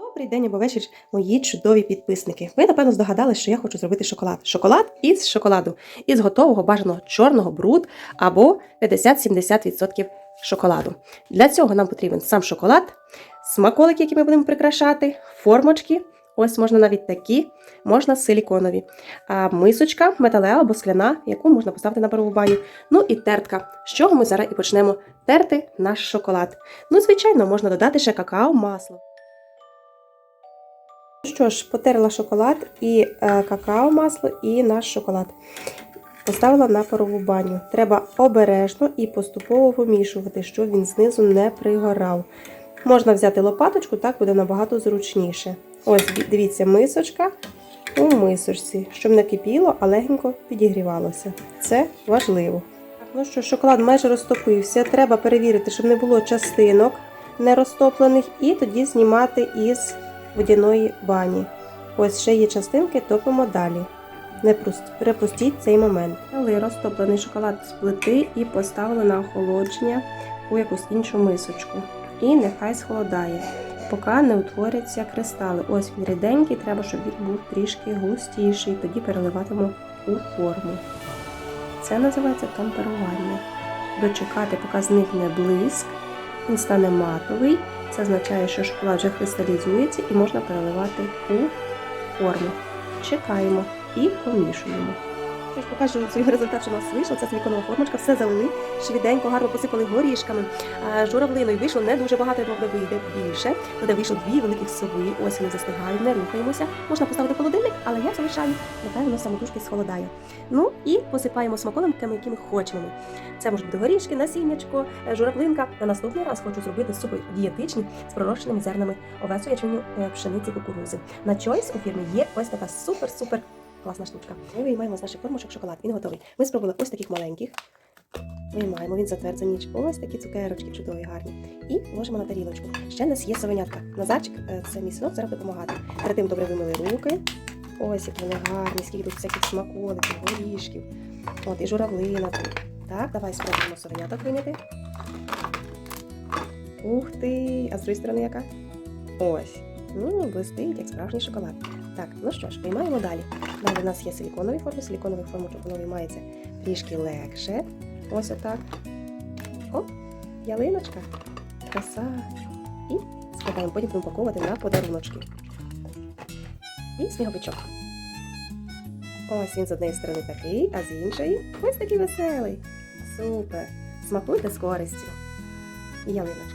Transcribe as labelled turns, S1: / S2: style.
S1: Добрий день або вечір, мої чудові підписники. Ви, напевно, здогадалися, що я хочу зробити шоколад. Шоколад із шоколаду, із готового бажаного чорного бруд або 50-70% шоколаду. Для цього нам потрібен сам шоколад, смаколики, які ми будемо прикрашати, формочки. Ось можна навіть такі, можна силіконові. А мисочка, металева або скляна, яку можна поставити на парову баню. Ну і тертка, з чого ми зараз і почнемо терти наш шоколад. Ну, звичайно, можна додати ще какао, масло. Що ж, потерла шоколад і е, какао масло, і наш шоколад. Поставила на парову баню. Треба обережно і поступово вимішувати, щоб він знизу не пригорав. Можна взяти лопаточку, так буде набагато зручніше. Ось, дивіться, мисочка у мисочці, щоб не кипіло, а легенько підігрівалося. Це важливо. Ну що, шоколад майже розтопився. Треба перевірити, щоб не було частинок нерозтоплених, і тоді знімати із водяної бані. Ось ще є частинки, топимо далі. Не пропустіть цей момент. Взяли розтоплений шоколад з плити і поставили на охолодження у якусь іншу мисочку. І нехай схолодає, поки не утворяться кристали. Ось він ріденький, треба, щоб він був трішки густіший, тоді переливатимемо у форму. Це називається темперування. Дочекати, поки зникне блиск, він стане матовий. Це означає, що шоколад вже кристалізується і можна переливати у форму. Чекаємо і помішуємо. Тож покажу свій результат, що у нас вийшло. Це силіконова формочка, все залили, швиденько, гарно посипали горішками, журавлиною. Вийшло не дуже багато, думаю, вийде більше. Туди вийшло дві великих сови. Ось вони застигають, не рухаємося. Можна поставити холодильник, але я залишаю, нехай воно самотужки схолодає. Ну і посипаємо смаколинками, які ми хочемо. Це можуть бути горішки, насіннячко, е, журавлинка. На наступний раз хочу зробити супи дієтичні з пророщеними зернами овесу, ячменю, е, пшениці, кукурузи. На Choice у фірмі є ось така супер-супер класна штучка. Ми виймаємо з наших формочок шоколад. Він готовий. Ми спробували ось таких маленьких. Виймаємо, він затвердзений. Ось такі цукерочки чудові, гарні. І ложимо на тарілочку. Ще в нас є совенятка. Назарчик, е, це мій синок, зараз допомагати. Перед тим добре вимили руки. Ось які вони гарні, скільки тут всяких смаколиків, горішків. От, і журавлина тут. Так, давай спробуємо совеняток виняти. Ух ти! А з другої сторони яка? Ось. Ну, блистить, як справжній шоколад. Так, ну що ж, виймаємо далі. Далі у нас є силіконові форми, силіконових формочок воно виймається трішки легше. Ось отак. Оп, ялиночка, краса. І складаємо, потім будемо упаковувати на подаруночки. І сніговичок. Ось він з однієї сторони такий, а з іншої ось такий веселий. Супер! Смакуйте з користю. І ялиночка.